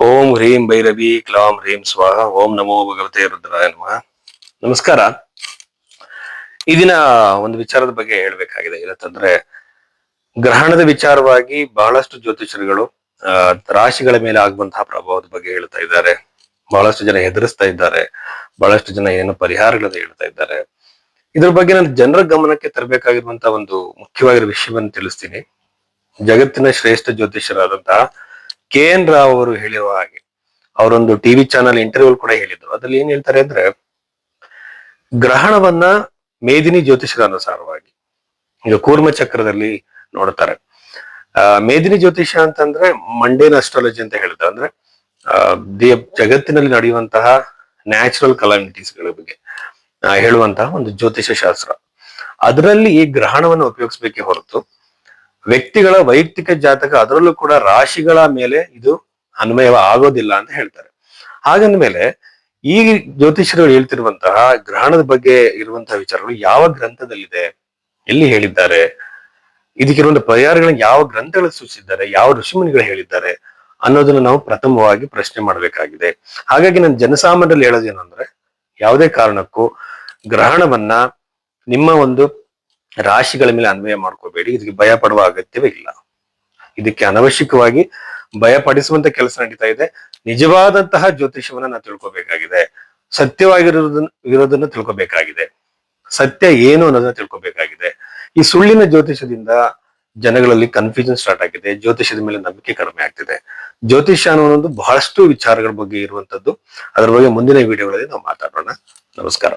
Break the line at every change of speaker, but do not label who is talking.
ಓಂ ಹ್ರೀಂ ಭೈರವಿ ಕ್ಲಾಂ ಹ್ರೀಂ ಸ್ವಾಹ, ಓಂ ನಮೋ ಭಗವತೆ ರುದ್ರಾಯ ನಮಃ. ನಮಸ್ಕಾರ. ಈ ದಿನ ಒಂದು ವಿಚಾರದ ಬಗ್ಗೆ ಹೇಳ್ಬೇಕಾಗಿದೆ. ಏನಂತಂದ್ರೆ, ಗ್ರಹಣದ ವಿಚಾರವಾಗಿ ಬಹಳಷ್ಟು ಜ್ಯೋತಿಷರುಗಳು ರಾಶಿಗಳ ಮೇಲೆ ಆಗುವಂತಹ ಪ್ರಭಾವದ ಬಗ್ಗೆ ಹೇಳ್ತಾ ಇದ್ದಾರೆ. ಬಹಳಷ್ಟು ಜನ ಹೆದರಿಸ್ತಾ ಇದ್ದಾರೆ. ಬಹಳಷ್ಟು ಜನ ಏನು ಪರಿಹಾರಗಳನ್ನ ಹೇಳ್ತಾ ಇದ್ದಾರೆ. ಇದ್ರ ಬಗ್ಗೆ ನಾನು ಜನರ ಗಮನಕ್ಕೆ ತರಬೇಕಾಗಿರುವಂತಹ ಒಂದು ಮುಖ್ಯವಾಗಿರೋ ವಿಷಯವನ್ನು ತಿಳಿಸ್ತೀನಿ. ಜಗತ್ತಿನ ಶ್ರೇಷ್ಠ ಜ್ಯೋತಿಷರಾದಂತಹ ಕೆ ಎನ್ ರಾವ್ ಅವರು ಹೇಳಿರುವ ಹಾಗೆ ಅವರೊಂದು ಟಿವಿ ಚಾನಲ್ ಇಂಟರ್ವ್ಯೂ ಕೂಡ ಹೇಳಿದ್ರು. ಅದ್ರಲ್ಲಿ ಏನ್ ಹೇಳ್ತಾರೆ ಅಂದ್ರೆ ಗ್ರಹಣವನ್ನ ಮೇದಿನಿ ಜ್ಯೋತಿಷದ ಅನುಸಾರವಾಗಿ ಈಗ ಕೂರ್ಮ ಚಕ್ರದಲ್ಲಿ ನೋಡ್ತಾರೆ. ಆ, ಮೇದಿನಿ ಜ್ಯೋತಿಷ ಅಂತಂದ್ರೆ ಮಂಡೇನ್ ಅಸ್ಟ್ರಾಲಜಿ ಅಂತ ಹೇಳ್ತಾರೆ ಅಂದ್ರೆ ಜಗತ್ತಿನಲ್ಲಿ ನಡೆಯುವಂತಹ ನ್ಯಾಚುರಲ್ ಕಲಾಮಿಟೀಸ್ಗಳ ಬಗ್ಗೆ ಹೇಳುವಂತಹ ಒಂದು ಜ್ಯೋತಿಷ ಶಾಸ್ತ್ರ. ಅದರಲ್ಲಿ ಈ ಗ್ರಹಣವನ್ನು ಉಪಯೋಗಿಸ್ಬೇಕೆ ಹೊರತು ವ್ಯಕ್ತಿಗಳ ವೈಯಕ್ತಿಕ ಜಾತಕ ಅದರಲ್ಲೂ ಕೂಡ ರಾಶಿಗಳ ಮೇಲೆ ಇದು ಅನ್ವಯ ಆಗೋದಿಲ್ಲ ಅಂತ ಹೇಳ್ತಾರೆ. ಹಾಗಂದ ಮೇಲೆ ಈ ಜ್ಯೋತಿಷ್ಯರು ಹೇಳ್ತಿರುವಂತಹ ಗ್ರಹಣದ ಬಗ್ಗೆ ಇರುವಂತಹ ವಿಚಾರಗಳು ಯಾವ ಗ್ರಂಥದಲ್ಲಿದೆ? ಎಲ್ಲಿ ಹೇಳಿದ್ದಾರೆ? ಇದಕ್ಕಿರುವಂತಹ ಪರಿಹಾರಗಳನ್ನ ಯಾವ ಗ್ರಂಥಗಳು ಸೂಚಿಸಿದ್ದಾರೆ? ಯಾವ ಋಷಿಮುನಿಗಳು ಹೇಳಿದ್ದಾರೆ? ಅನ್ನೋದನ್ನ ನಾವು ಪ್ರಥಮವಾಗಿ ಪ್ರಶ್ನೆ ಮಾಡಬೇಕಾಗಿದೆ. ಹಾಗಾಗಿ ನಾನು ಜನಸಾಮಾನ್ಯರಲ್ಲಿ ಹೇಳೋದೇನಂದ್ರೆ ಯಾವುದೇ ಕಾರಣಕ್ಕೂ ಗ್ರಹಣವನ್ನ ನಿಮ್ಮ ಒಂದು ರಾಶಿಗಳ ಮೇಲೆ ಅನ್ವಯ ಮಾಡ್ಕೋಬೇಡಿ. ಇದಕ್ಕೆ ಭಯ ಪಡುವ ಅಗತ್ಯವೇ ಇಲ್ಲ. ಇದಕ್ಕೆ ಅನವಶ್ಯಕವಾಗಿ ಭಯ ಪಡಿಸುವಂತ ಕೆಲಸ ನಡೀತಾ ಇದೆ. ನಿಜವಾದಂತಹ ಜ್ಯೋತಿಷವನ್ನ ನಾವು ತಿಳ್ಕೊಬೇಕಾಗಿದೆ. ಸತ್ಯವಾಗಿರೋದನ್ನ ಇರೋದನ್ನ ತಿಳ್ಕೊಬೇಕಾಗಿದೆ. ಸತ್ಯ ಏನು ಅನ್ನೋದನ್ನ ತಿಳ್ಕೊಬೇಕಾಗಿದೆ. ಈ ಸುಳ್ಳಿನ ಜ್ಯೋತಿಷದಿಂದ ಜನಗಳಲ್ಲಿ ಕನ್ಫ್ಯೂಷನ್ ಸ್ಟಾರ್ಟ್ ಆಗಿದೆ. ಜ್ಯೋತಿಷದ ಮೇಲೆ ನಂಬಿಕೆ ಕಡಿಮೆ ಆಗ್ತಿದೆ. ಜ್ಯೋತಿಷ ಅನ್ನೋದು ಬಹಳಷ್ಟು ವಿಚಾರಗಳ ಬಗ್ಗೆ ಇರುವಂತದ್ದು. ಅದರ ಬಗ್ಗೆ ಮುಂದಿನ ವಿಡಿಯೋಗಳಲ್ಲಿ ನಾವು ಮಾತಾಡೋಣ. ನಮಸ್ಕಾರ.